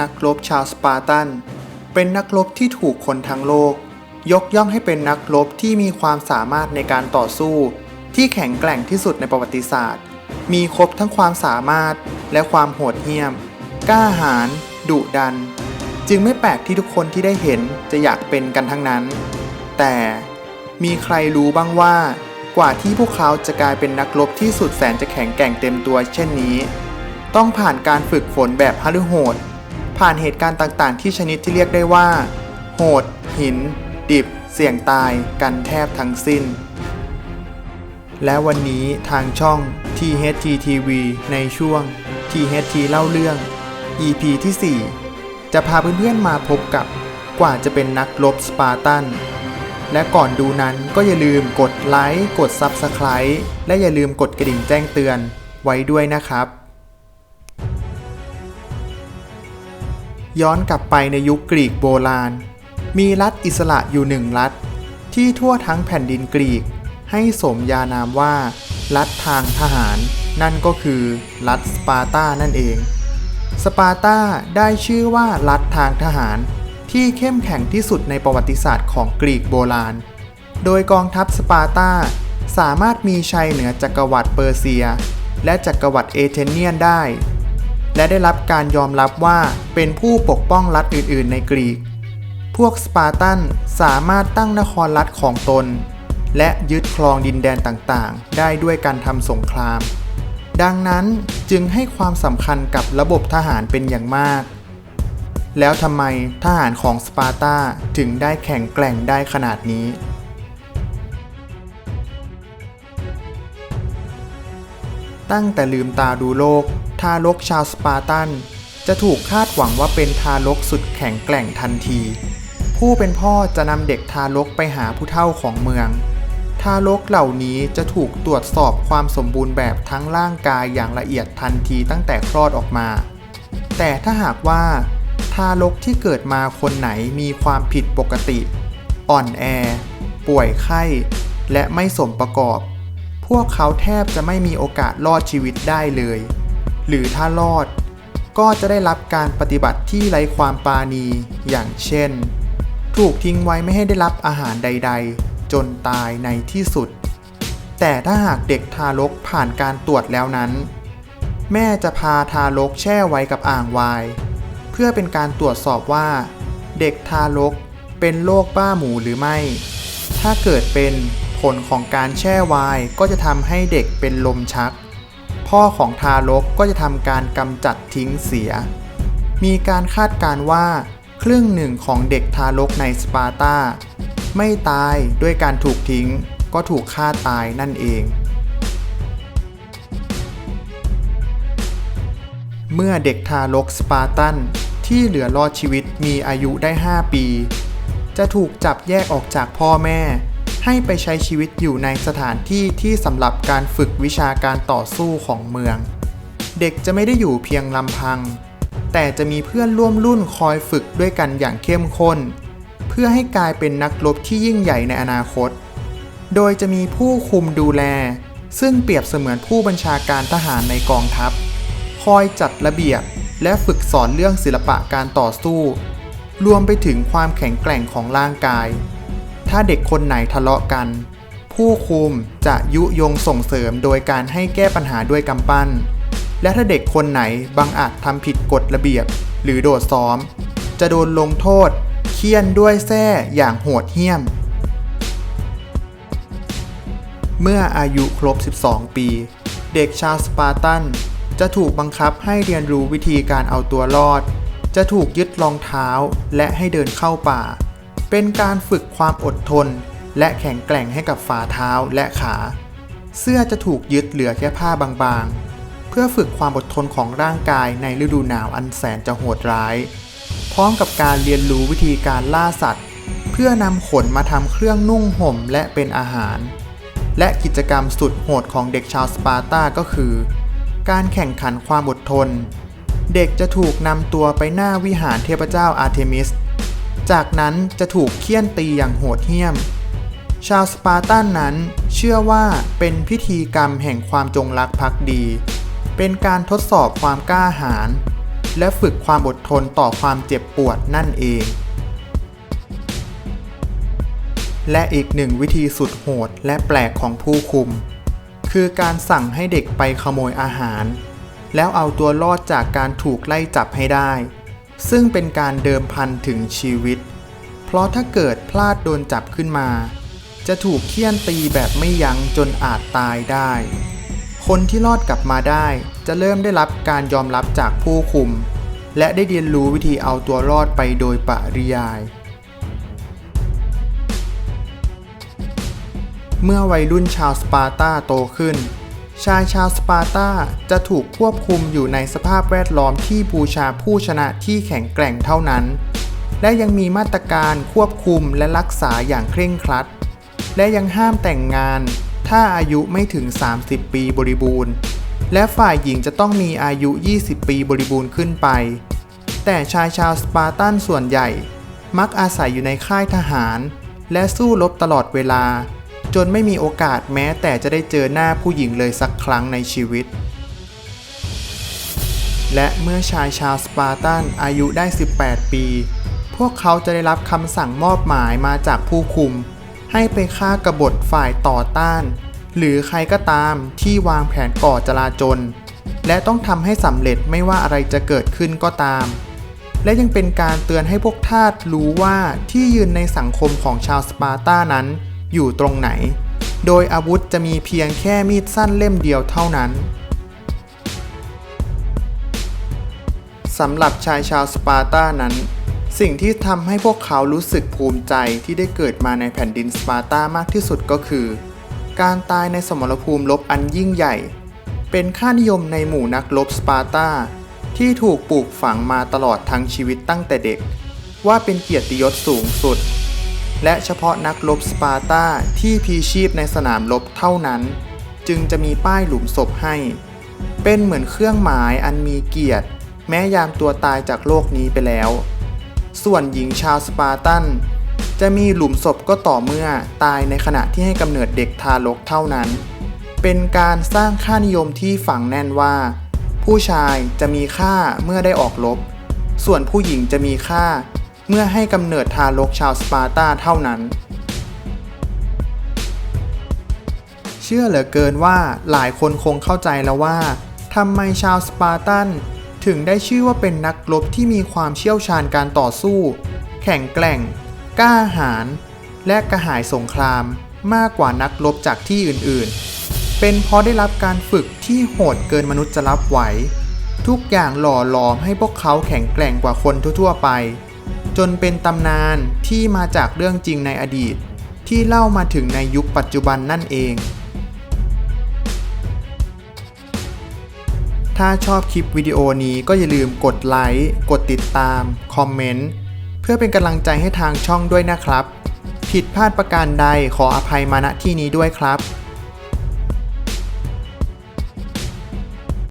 นักรบชาวสปาร์ตัน เป็นนักรบที่ถูกคนทั้งโลก ยกย่องให้เป็นนักรบที่มีความสามารถในการต่อสู้ ที่แข็งแกร่งที่สุดในประวัติศาสตร์ มีครบทั้งความสามารถและความโหดเหี้ยม กล้าหาญดุดัน จึงไม่แปลกที่ทุกคนที่ได้เห็นจะอยากเป็นกันทั้งนั้น แต่มีใครรู้บ้างว่ากว่าที่พวกเขาจะกลายเป็นนักรบที่สุดแสนจะแข็งแกร่งเต็มตัวเช่นนี้ ต้องผ่านการฝึกฝนแบบฮฤโหด ผ่านเหตุการณ์ต่างๆ ที่ชนิดที่เรียกได้ว่า โหด หิน ดิบ เสี่ยงตาย กันแทบทั้งสิ้น และวันนี้ทางช่อง THT TV ในช่วง THT เล่าเรื่อง EP ที่ 4 จะพาเพื่อนๆมาพบกับกว่าจะเป็นนักรบสปาร์ตัน และก่อนดูนั้นก็อย่าลืมกดไลค์ กด Subscribe และอย่าลืมกดกระดิ่งแจ้งเตือนไว้ด้วยนะครับ ย้อนกลับไปในยุคกรีกโบราณ มีรัฐอิสระอยู่หนึ่งรัฐ ที่ทั่วทั้งแผ่นดินกรีก ให้สมญานามว่า รัฐทางทหาร นั่นก็คือรัฐสปาร์ตานั่นเอง สปาร์ตาได้ชื่อว่ารัฐทางทหาร ที่เข้มแข็งที่สุดในประวัติศาสตร์ของกรีกโบราณ โดยกองทัพสปาร์ตาสามารถมีชัยเหนือจักรวรรดิเปอร์เซีย และจักรวรรดิเอเธนเนียนได้ และได้รับการยอมรับว่าเป็นผู้ปกป้องรัฐอื่นๆ ในกรีก พวกสปาร์ตันสามารถตั้งนครรัฐของตน และยึดครองดินแดนต่างๆ ได้ด้วยการทำสงคราม ดังนั้นจึงให้ความสำคัญกับระบบทหารเป็นอย่างมาก แล้วทำไมทหารของสปาร์ตาถึงได้แข็งแกร่งได้ขนาดนี้ ตั้งแต่ลืมตาดูโลก ทารกชาวสปาร์ตัน จะถูกคาดหวังว่าเป็นทารกสุดแข็งแกร่งทันที ผู้เป็นพ่อจะนำเด็กทารกไปหาผู้เฒ่าของเมือง ทารกเหล่านี้จะถูกตรวจสอบความสมบูรณ์แบบทั้งร่างกายอย่างละเอียดทันทีตั้งแต่คลอดออกมา แต่ถ้าหากว่า ทารกที่เกิดมาคนไหนมีความผิดปกติ อ่อนแอ ป่วยไข้ และไม่สมประกอบ พวกเขาแทบจะไม่มีโอกาสรอดชีวิตได้เลย หรือถ้ารอด ก็จะได้รับการปฏิบัติที่ไร้ความปราณีอย่างเช่น ถูกทิ้งไว้ไม่ให้ได้รับอาหารใด ๆ จนตายในที่สุด แต่ถ้าหากเด็กทารกผ่านการตรวจแล้วนั้น แม่จะพาทารกแช่ไว้กับอ่างวน์เพื่อเป็นการตรวจสอบว่า เด็กทารกเป็นโรคบ้าหมูหรือไม่ ถ้าเกิดเป็น ผลของการแช่ไวน์ก็จะทำให้เด็กเป็นลมชัก พ่อของทารกก็จะทำการกำจัดทิ้งเสีย มีการคาดการณ์ว่า ครึ่งหนึ่งของเด็กทารกในสปาร์ตาไม่ตายด้วยการถูกทิ้ง ก็ถูกฆ่าตายนั่นเอง เมื่อเด็กทารกสปาร์ตันที่เหลือรอดชีวิตมีอายุได้ 5 ปี จะถูกจับแยกออกจากพ่อแม่ ให้ไปใช้ชีวิตอยู่ในสถานที่ที่สำหรับการฝึกวิชาการต่อสู้ของเมือง เด็กจะไม่ได้อยู่เพียงลำพัง แต่จะมีเพื่อนร่วมรุ่นคอยฝึกด้วยกันอย่างเข้มข้น เพื่อให้กลายเป็นนักรบที่ยิ่งใหญ่ในอนาคต โดยจะมีผู้คุมดูแล ซึ่งเปรียบเสมือนผู้บัญชาการทหารในกองทัพ คอยจัดระเบียบและฝึกสอนเรื่องศิลปะการต่อสู้ รวมไปถึงความแข็งแกร่งของร่างกาย ถ้าเด็กคนไหนทะเลาะกัน ผู้คุมจะยุยงส่งเสริมโดยการให้แก้ปัญหาด้วยกำปั้น และถ้าเด็กคนไหนบังอาจทำผิดกฎระเบียบ หรือโดดซ้อม จะโดนลงโทษเคี่ยนด้วยแส้อย่างโหดเหี้ยม เมื่ออายุครบ 12 ปี เด็กชาวสปาร์ตันจะถูกบังคับให้เรียนรู้วิธีการเอาตัวรอด จะถูกยึดรองเท้าและให้เดินเข้าป่า เป็นการฝึกความอดทน และแข็งแกร่งให้กับฝ่าเท้าและขา เสื้อจะถูกยึดเหลือแค่ผ้าบางๆ เพื่อฝึกความอดทนของร่างกายในฤดูหนาวอันแสนจะโหดร้าย พร้อมกับการเรียนรู้วิธีการล่าสัตว์ เพื่อนำขนมาทำเครื่องนุ่งห่มและเป็นอาหาร และกิจกรรมสุดโหดของเด็กชาวสปาร์ตาก็คือ การแข่งขันความอดทน เด็กจะถูกนำตัวไปหน้าวิหารเทพเจ้าอาร์เทมิส จากนั้นจะถูกเคี่ยนตีอย่างโหดเหี้ยม ชาวสปาร์ตันนั้นเชื่อว่าเป็นพิธีกรรมแห่งความจงรักภักดี เป็นการทดสอบความกล้าหาญและฝึกความอดทนต่อความเจ็บปวดนั่นเอง และอีกหนึ่งวิธีสุดโหดและแปลกของผู้คุม คือการสั่งให้เด็กไปขโมยอาหาร แล้วเอาตัวรอดจากการถูกไล่จับให้ได้ ซึ่งเป็นการเดิมพันถึงชีวิต เพราะถ้าเกิดพลาดโดนจับขึ้นมา จะถูกเคี่ยนตีแบบไม่ยั้งจนอาจตายได้ คนที่รอดกลับมาได้จะเริ่มได้รับการยอมรับจากผู้คุม และได้เรียนรู้วิธีเอาตัวรอดไปโดยปริยาย เมื่อวัยรุ่นชาวสปาร์ตาโตขึ้น ชายชาวสปาร์ตาจะถูกควบคุมอยู่ในสภาพแวดล้อมที่บูชาผู้ชนะที่แข็งแกร่งเท่านั้น และยังมีมาตรการควบคุมและรักษาอย่างเคร่งครัด และยังห้ามแต่งงาน ถ้าอายุไม่ถึง 30 ปีบริบูรณ์ และฝ่ายหญิงจะต้องมีอายุ 20 ปีบริบูรณ์ขึ้นไป แต่ชายชาวสปาร์ตันส่วนใหญ่ มักอาศัยอยู่ในค่ายทหาร และสู้รบตลอดเวลา จนไม่มีโอกาสแม้แต่จะได้เจอหน้าผู้หญิงเลยสักครั้งในชีวิต และเมื่อชายชาวสปาร์ตันอายุได้ 18 ปี พวกเขาจะได้รับคำสั่งมอบหมายมาจากผู้คุม ให้ไปฆ่ากบฏฝ่ายต่อต้าน หรือใครก็ตามที่วางแผนก่อจลาจลและต้องทำให้สำเร็จไม่ว่าอะไรจะเกิดขึ้นก็ตาม และยังเป็นการเตือนให้พวกทาสรู้ว่าที่ยืนในสังคมของชาวสปาร์ตานั้น อยู่ตรงไหน โดยอาวุธจะมีเพียงแค่มีดสั้นเล่มเดียวเท่านั้นสำหรับชายชาวสปาร์ตานั้น สิ่งที่ทำให้พวกเขารู้สึกภูมิใจที่ได้เกิดมาในแผ่นดินสปาร์ตามากที่สุดก็คือ การตายในสมรภูมิรบอันยิ่งใหญ่ เป็นค่านิยมในหมู่นักรบสปาร์ตาที่ถูกปลูกฝังมาตลอดทั้งชีวิตตั้งแต่เด็ก ว่าเป็นเกียรติยศสูงสุด และเฉพาะนักรบสปาร์ตาที่พีชีพในสนามรบเท่านั้น จึงจะมีป้ายหลุมศพให้ เป็นเหมือนเครื่องหมายอันมีเกียรติ แม้ยามตัวตายจากโลกนี้ไปแล้ว ส่วนหญิงชาวสปาร์ตัน จะมีหลุมศพก็ต่อเมื่อตายในขณะที่ให้กำเนิดเด็กทารกเท่านั้น เป็นการสร้างค่านิยมที่ฝังแน่นว่า ผู้ชายจะมีค่าเมื่อได้ออกรบส่วนผู้หญิงจะมีค่า เมื่อให้กำเนิดทารกชาวสปาร์ตาเท่านั้น เชื่อเหลือเกินว่าหลายคนคงเข้าใจแล้วว่าทำไมชาวสปาร์ตันถึงได้ชื่อว่าเป็นนักรบที่มีความเชี่ยวชาญการต่อสู้ แข็งแกร่ง กล้าหาญและกระหายสงครามมากกว่านักรบจากที่อื่นๆ เป็นเพราะได้รับการฝึกที่โหดเกินมนุษย์จะรับไหว ทุกอย่างหล่อหลอมให้พวกเขาแข็งแกร่งกว่าคนทั่วๆไป จนเป็นตำนานที่มาจากเรื่องจริงในอดีต ที่เล่ามาถึงในยุคปัจจุบันนั่นเอง ถ้าชอบคลิปวิดีโอนี้ก็อย่าลืมกดไลค์ กดติดตาม คอมเมนต์ เพื่อเป็นกำลังใจให้ทางช่องด้วยนะครับ ผิดพลาดประการใดขออภัยมาณที่นี้ด้วยครับ